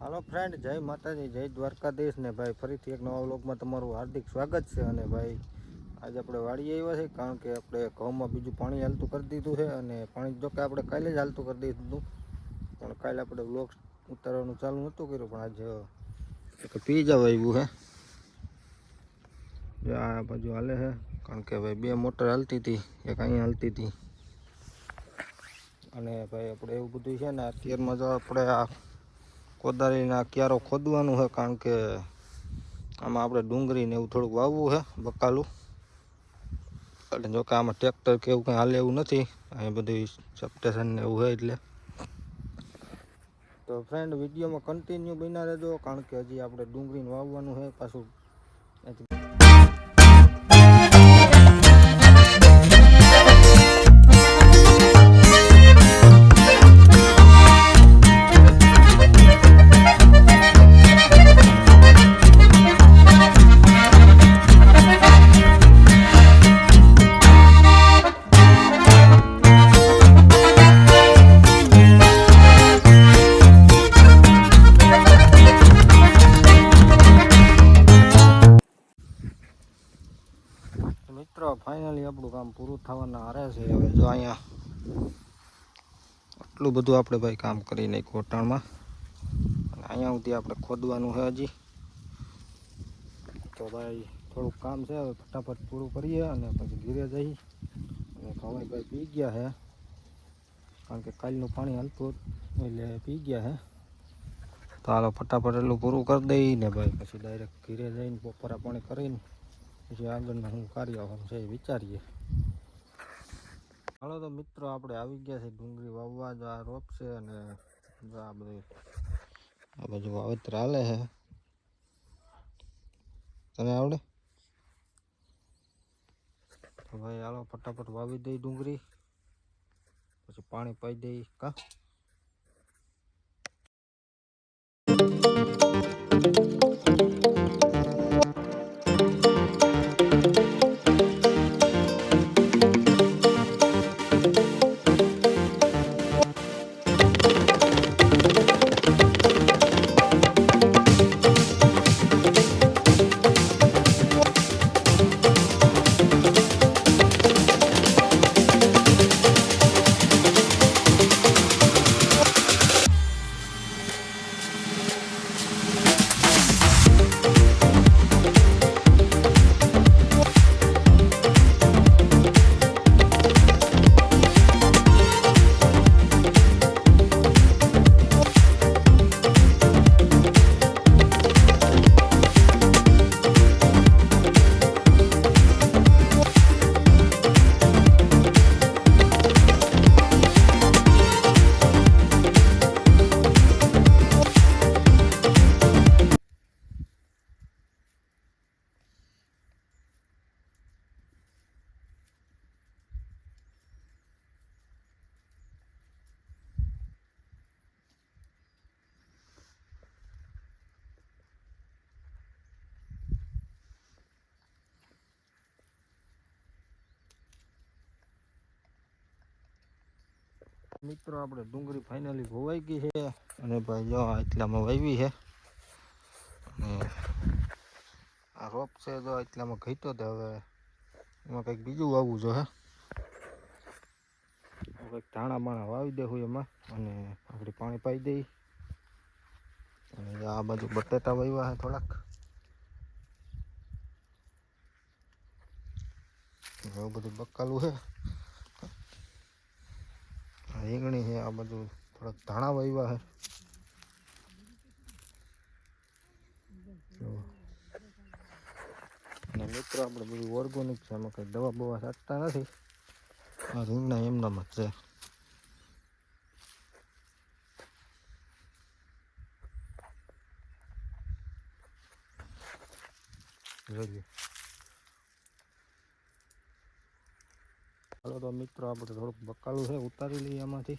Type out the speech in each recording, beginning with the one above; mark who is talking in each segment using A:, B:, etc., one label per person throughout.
A: હાલો friend જય માતાજી, જય દ્વારકાધીશ ને ભાઈ, ફરીથી એક નવા વ્લોગમાં તમારું હાર્દિક સ્વાગત છે અને ભાઈ, આજે આપણે વાડીએ આવ્યા છે કારણ કે આપણે ઘઉંમાં બીજું પાણી હાલતું કરી દીધું છે અને પાણી જો કે આપણે કાલે જ હાલતું કરી દીધું. પણ કાલે આપણે વ્લોગ ઉતારવાનું ચાલુ નહોતું કર્યું, પણ આજે પી જવા આવ્યું છે. જો આ બાજુ હાલે છે, કારણ કે ભાઈ બે મોટર હાલતી હતી, એક અહીંયા હાલતી હતી. અને ભાઈ આપણે એવું બધું છે ને, અત્યારમાં જો આપણે આ કોદાળીના ક્યારો ખોદવાનું છે કારણ કે આમાં આપણે ડુંગળીને એવું થોડુંક વાવવું છે બકાલું. એટલે જો કે આમાં ટ્રેક્ટર કે એવું કંઈ હાલે એવું નથી, અહીં બધું સપ્ટેશન ને એવું હોય એટલે. તો ફ્રેન્ડ વિડીયોમાં કન્ટિન્યુ બના રહેજો, કારણ કે હજી આપણે ડુંગળીને વાવવાનું છે પાછું આપણું કામ પૂરું થવાના આરે છે. હવે જો અહીંયા આટલું બધું આપણે ભાઈ કામ કરી નાખ્યું કોટાણમાં અને અહીંયા સુધી આપણે ખોદવાનું છે હજી. તો ભાઈ થોડુંક કામ છે, હવે ફટાફટ પૂરું કરીએ અને પછી ઘીરે જઈ અને ખવાઈ ભાઈ પી ગયા છે. કારણ કે કાલનું પાણી હાલતું એટલે પી ગયા છે. તો હાલો ફટાફટ એટલું પૂરું કરી દઈને ભાઈ. પછી ડાયરેક્ટ ઘીરે જઈને બપોરા પાણી કરીને પછી આગળના શું કાર્ય છે એ વિચારીએ. હાલો તો મિત્રો, આપણે આવી ગયા છે ડુંગળી વાવવા. જો આ રોપ છે અને આ બધું આ બધું વાવેતર હાલે છે. તને આવડે? તો ભાઈ, હાલો, ફટાફટ વાવી દઈ ડુંગળી. પછી પાણી પાઈ દઈ, કા? મિત્રો, આપણે ડુંગળી ફાઇનલી ભોવાઈ ગઈ છે અને ભાઈ જો એટલામાં વાવી છે. અને આ રોપ છે જો એટલામાં ઘટ્યો તો હવે એમાં કંઈક બીજું વાવવું જો હે. કંઈક ધાણા બાણા વાવી દેવું એમાં અને આપણે પાણી પાઈ દઈ અને આ બાજુ બટેટા વાવ્યા છે થોડાક. એવું બધું બકાલું છે. રીંગણી છે, આ બધું થોડાક ધાણા વાવ્યા છે. અને મિત્રો, આપણે બધું ઓર્ગોનિક છે એમાં કંઈ દવા બવા છાંટતા નથી. આ રીંગણા એમનામ જ છે. જોઈએ હાલો તો મિત્રો આપણે થોડુંક બકાલું છે ઉતારી લઈએ એમાંથી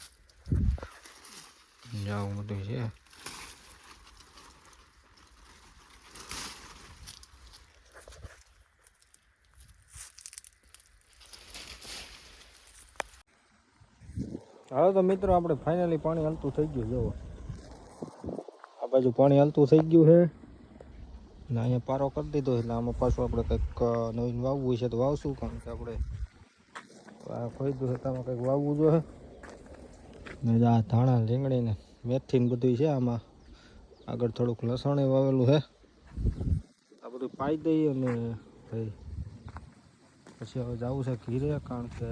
A: જાવું બધું છે. હાલો તો મિત્રો આપણે ફાઇનલી પાણી હાલતું થઈ ગયું જુઓ. આ બાજુ પાણી હાલતું થઈ ગયું છે. ને અહીંયા પારો કરી દીધો એટલે આમાં પાછું આપણે કંઈક નવીન વાવવું છે તો વાવશું કારણ કે આપણે આ ખોઈદું છે, આમાં કંઈક વાવવું જોઈએ. ને આ ધાણા રીંગણી ને મેથી ને બધું છે આમાં. આગળ થોડુંક લસણ વાવેલું છે. આ બધું પાઈ દઈએ અને ભાઈ, પછી હવે જવું છે ઘીરે, કારણ કે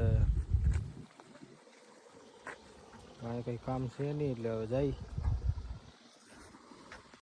A: કાંઈ કંઈ કામ છે નહીં, એટલે હવે જાય.